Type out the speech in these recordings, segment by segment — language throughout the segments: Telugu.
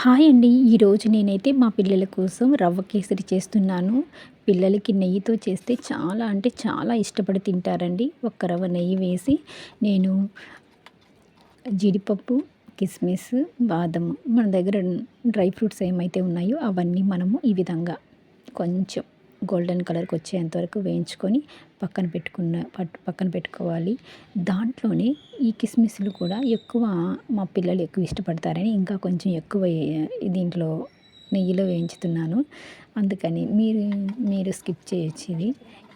హాయ్ అండి. ఈరోజు నేనైతే మా పిల్లల కోసం రవ్వ కేసరి చేస్తున్నాను. పిల్లలకి నెయ్యితో చేస్తే చాలా అంటే చాలా ఇష్టపడి తింటారండి. ఒక్క రవ్వ నెయ్యి వేసి నేను జీడిపప్పు కిస్మిస్ బాదం మన దగ్గర డ్రై ఫ్రూట్స్ ఏమైతే ఉన్నాయో అవన్నీ మనము ఈ విధంగా కొంచెం గోల్డెన్ కలర్కి వచ్చేంత వరకు వేయించుకొని పక్కన పెట్టుకున్న పక్కన పెట్టుకోవాలి. దాంట్లోనే ఈ కిస్మిస్లు కూడా ఎక్కువ మా పిల్లలు ఎక్కువ ఇష్టపడతారని ఇంకా కొంచెం ఎక్కువ దీంట్లో నెయ్యిలో వేయించుతున్నాను. అందుకని మీరు మీరు స్కిప్ చేయొచ్చు ఇది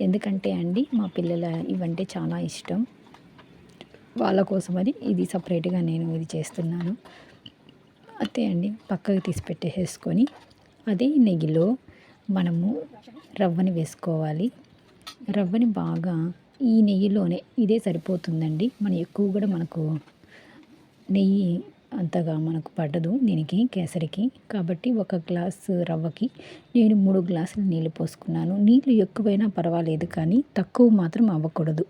ఎందుకంటే అండి మా పిల్లల ఇవంటే చాలా ఇష్టం. వాళ్ళ కోసమని ఇది సపరేట్గా నేను ఇది చేస్తున్నాను. అంతే అండి పక్కకు తీసి పెట్టేసుకొని అదే నెయ్యిలో మనము రవ్వని వేసుకోవాలి. రవ్వని బాగా ఈ నెయ్యిలోనే ఇదే సరిపోతుందండి. మనం ఎక్కువ కూడా మనకు నెయ్యి అంతగా మనకు పడదు దీనికి కేసరికి. కాబట్టి ఒక గ్లాసు రవ్వకి నేను మూడు గ్లాసులు నీళ్ళు పోసుకున్నాను. నీళ్ళు ఎక్కువైనా పర్వాలేదు కానీ తక్కువ మాత్రం అవ్వకూడదు.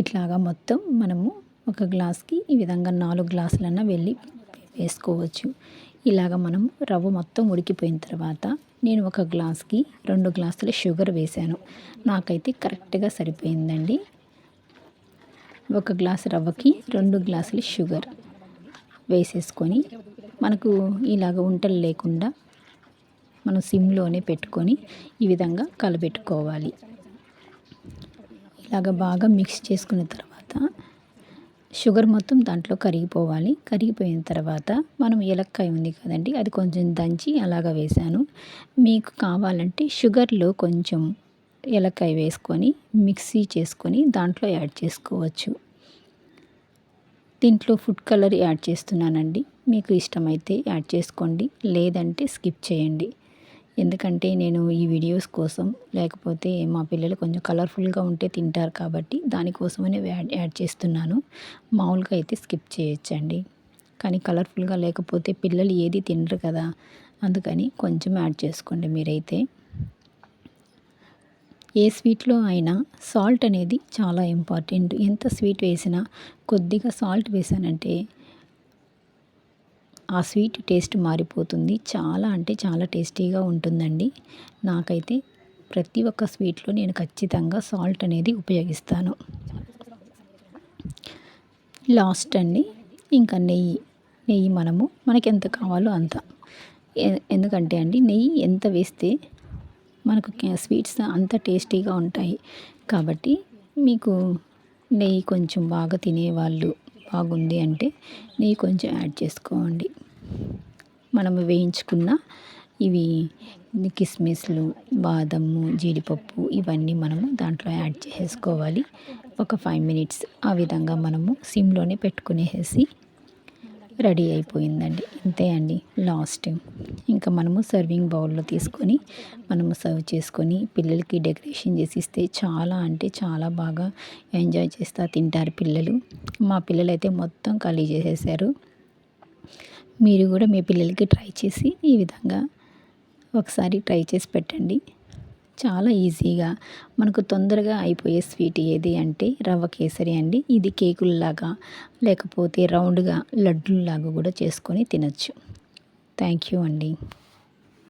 ఇట్లాగా మొత్తం మనము ఒక గ్లాస్కి ఈ విధంగా నాలుగు గ్లాసులన్నా వెళ్ళి వేసుకోవచ్చు. ఇలాగ మనం రవ్వ మొత్తం ఉడికిపోయిన తర్వాత నేను ఒక గ్లాస్కి రెండు గ్లాసుల షుగర్ వేశాను నాకైతే కరెక్ట్గా సరిపోయిందండి. ఒక గ్లాసు రవ్వకి రెండు గ్లాసుల షుగర్ వేసేసుకొని మనకు ఇలాగ ఉంటలు లేకుండా మనం సిమ్లోనే పెట్టుకొని ఈ విధంగా కలబెట్టుకోవాలి. ఇలాగ బాగా మిక్స్ చేసుకున్న తర్వాత షుగర్ మొత్తం దాంట్లో కరిగిపోవాలి. కరిగిపోయిన తర్వాత మనం ఏలక్కాయ ఉంది కదండి అది కొంచెం దంచి అలాగ వేసాను మీకు కావాలంటే షుగర్లో కొంచెం ఏలక్కాయ వేసుకొని మిక్సీ చేసుకొని దాంట్లో యాడ్ చేసుకోవచ్చు. దీంట్లో ఫుడ్ కలర్ యాడ్ చేస్తున్నానండి. మీకు ఇష్టమైతే యాడ్ చేసుకోండి లేదంటే స్కిప్ చేయండి. ఎందుకంటే నేను ఈ వీడియోస్ కోసం లేకపోతే మా పిల్లలు కొంచెం కలర్ఫుల్గా ఉంటే తింటారు కాబట్టి దానికోసమనే యాడ్ యాడ్ చేస్తున్నాను. మామూలుగా అయితే స్కిప్ చేయొచ్చండి. కానీ కలర్ఫుల్గా లేకపోతే పిల్లలు ఏది తినరు కదా అందుకని కొంచెం యాడ్ చేసుకోండి మీరైతే. ఏ స్వీట్లో అయినా సాల్ట్ అనేది చాలా ఇంపార్టెంట్. ఎంత స్వీట్ వేసినా కొద్దిగా సాల్ట్ వేసానంటే ఆ స్వీట్ టేస్ట్ మారిపోతుంది. చాలా అంటే చాలా టేస్టీగా ఉంటుందండి. నాకైతే ప్రతి ఒక్క స్వీట్లో నేను ఖచ్చితంగా సాల్ట్ అనేది ఉపయోగిస్తాను. లాస్ట్ అండి. ఇంకా నెయ్యి. నెయ్యి మనము మనకి ఎంత కావాలో అంత. ఎందుకంటే అండి నెయ్యి ఎంత వేస్తే మనకు స్వీట్స్ అంత టేస్టీగా ఉంటాయి. కాబట్టి మీకు నెయ్యి కొంచెం బాగా తినేవాళ్ళు బాగుంది అంటే నెయ్యి కొంచెం యాడ్ చేసుకోండి. మనం వేయించుకున్న ఇవి కిస్మిస్లు బాదము జీడిపప్పు ఇవన్నీ మనము దాంట్లో యాడ్ చేసుకోవాలి. ఒక ఫైవ్ మినిట్స్ ఆ విధంగా మనము సిమ్లోనే పెట్టుకునేసి రెడీ అయిపోయిందండి. అంతే అండి లాస్ట్. ఇంకా మనము సర్వింగ్ బౌల్లో తీసుకొని మనము సర్వ్ చేసుకొని పిల్లలకి డెకరేషన్ చేసి ఇస్తే చాలా అంటే చాలా బాగా ఎంజాయ్ చేస్తూ తింటారు పిల్లలు. మా పిల్లలైతే మొత్తం ఖాళీ చేసేసారు. మీరు కూడా మీ పిల్లలకి ట్రై చేసి ఈ విధంగా ఒకసారి ట్రై చేసి పెట్టండి. చాలా ఈజీగా. మనకు తొందరగా అయిపోయే స్వీట్ ఏది అంటే రవ్వ కేసరి అండి. ఇది కేకుల్లాగా లేకపోతే రౌండ్గా లడ్డుల్లాగా కూడా చేసుకొని తినచ్చు. థ్యాంక్ యూ అండి.